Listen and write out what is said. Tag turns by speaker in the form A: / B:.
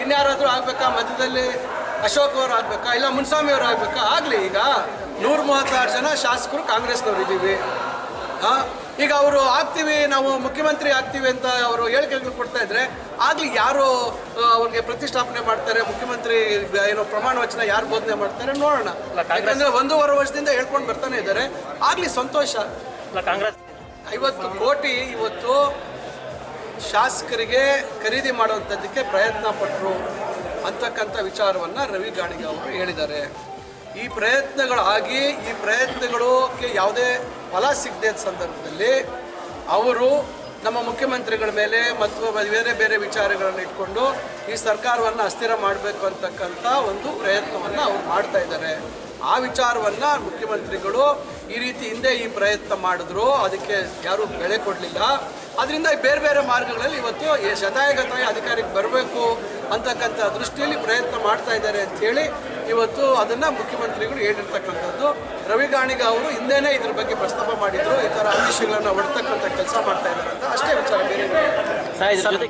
A: ಇನ್ಯಾರಾದರೂ ಆಗಬೇಕಾ? ಮಧ್ಯದಲ್ಲಿ ಅಶೋಕ್ ಅವರು ಆಗಬೇಕಾ? ಇಲ್ಲ ಮುನ್ಸ್ವಾಮಿ ಅವರು ಆಗಬೇಕಾ? ಆಗಲಿ ಈಗ. ನೂರ ಮೂವತ್ತಾರು ಜನ ಶಾಸಕರು ಕಾಂಗ್ರೆಸ್ನವ್ರು ಇದ್ದೀವಿ. ಆ, ಈಗ ಅವರು ಆಗ್ತೀವಿ ನಾವು ಮುಖ್ಯಮಂತ್ರಿ ಆಗ್ತೀವಿ ಅಂತ ಅವರು ಹೇಳಿಕೆಗಳು ಕೊಡ್ತಾ ಇದ್ರೆ ಆಗಲಿ ಯಾರು ಅವ್ರಿಗೆ ಪ್ರತಿಷ್ಠಾಪನೆ ಮಾಡ್ತಾರೆ ಮುಖ್ಯಮಂತ್ರಿ ಏನೋ ಪ್ರಮಾಣ ವಚನ ಯಾರು ಬೋಧನೆ ಮಾಡ್ತಾರೆ ನೋಡೋಣ. ಯಾಕಂದ್ರೆ ಒಂದೂವರೆ ವರ್ಷದಿಂದ ಹೇಳ್ಕೊಂಡು ಬರ್ತಾನೆ ಇದ್ದಾರೆ. ಆಗಲಿ ಸಂತೋಷ.
B: ಕಾಂಗ್ರೆಸ್
A: ಐವತ್ತು ಕೋಟಿ ಇವತ್ತು ಶಾಸಕರಿಗೆ ಖರೀದಿ ಮಾಡುವಂಥದ್ದಕ್ಕೆ ಪ್ರಯತ್ನ ಪಟ್ಟರು ಅಂತಕ್ಕಂಥ ವಿಚಾರವನ್ನು ರವಿ ಗಾಣಿಗ ಅವರು ಹೇಳಿದ್ದಾರೆ. ಈ ಪ್ರಯತ್ನಗಳಾಗಿ, ಈ ಪ್ರಯತ್ನಗಳಿಗೆ ಯಾವುದೇ ಫಲ ಸಿಗದೆ ಸಂದರ್ಭದಲ್ಲಿ ಅವರು ನಮ್ಮ ಮುಖ್ಯಮಂತ್ರಿಗಳ ಮೇಲೆ ಮತ್ತು ಬೇರೆ ಬೇರೆ ವಿಚಾರಗಳನ್ನು ಇಟ್ಕೊಂಡು ಈ ಸರ್ಕಾರವನ್ನು ಅಸ್ಥಿರ ಮಾಡಬೇಕು ಅಂತಕ್ಕಂಥ ಒಂದು ಪ್ರಯತ್ನವನ್ನು ಅವ್ರು ಮಾಡ್ತಾ ಇದ್ದಾರೆ. ಆ ವಿಚಾರವನ್ನು ಮುಖ್ಯಮಂತ್ರಿಗಳು ಈ ರೀತಿ ಹಿಂದೆ ಈ ಪ್ರಯತ್ನ ಮಾಡಿದ್ರು ಅದಕ್ಕೆ ಯಾರೂ ಬೆಳೆ ಕೊಡಲಿಲ್ಲ. ಅದರಿಂದ ಬೇರೆ ಬೇರೆ ಮಾರ್ಗಗಳಲ್ಲಿ ಇವತ್ತು ಶತಾಯಗತಾಯ ಅಧಿಕಾರಿಗೆ ಬರಬೇಕು ಅಂತಕ್ಕಂಥ ದೃಷ್ಟಿಯಲ್ಲಿ ಪ್ರಯತ್ನ ಮಾಡ್ತಾ ಇದ್ದಾರೆ ಅಂತೇಳಿ ಇವತ್ತು ಅದನ್ನು ಮುಖ್ಯಮಂತ್ರಿಗಳು ಹೇಳಿರ್ತಕ್ಕಂಥದ್ದು. ರವಿ ಗಾಣಿಗ ಅವರು ಹಿಂದೆನೇ ಇದ್ರ ಬಗ್ಗೆ ಪ್ರಸ್ತಾಪ ಮಾಡಿದ್ರು. ಈ ಥರ ಆಮಿಷಗಳನ್ನು ಹೊಡ್ತಕ್ಕಂಥ ಕೆಲಸ ಮಾಡ್ತಾ ಇದ್ದಾರೆ ಅಂತ ಅಷ್ಟೇ ವಿಚಾರ ಬೇರೆ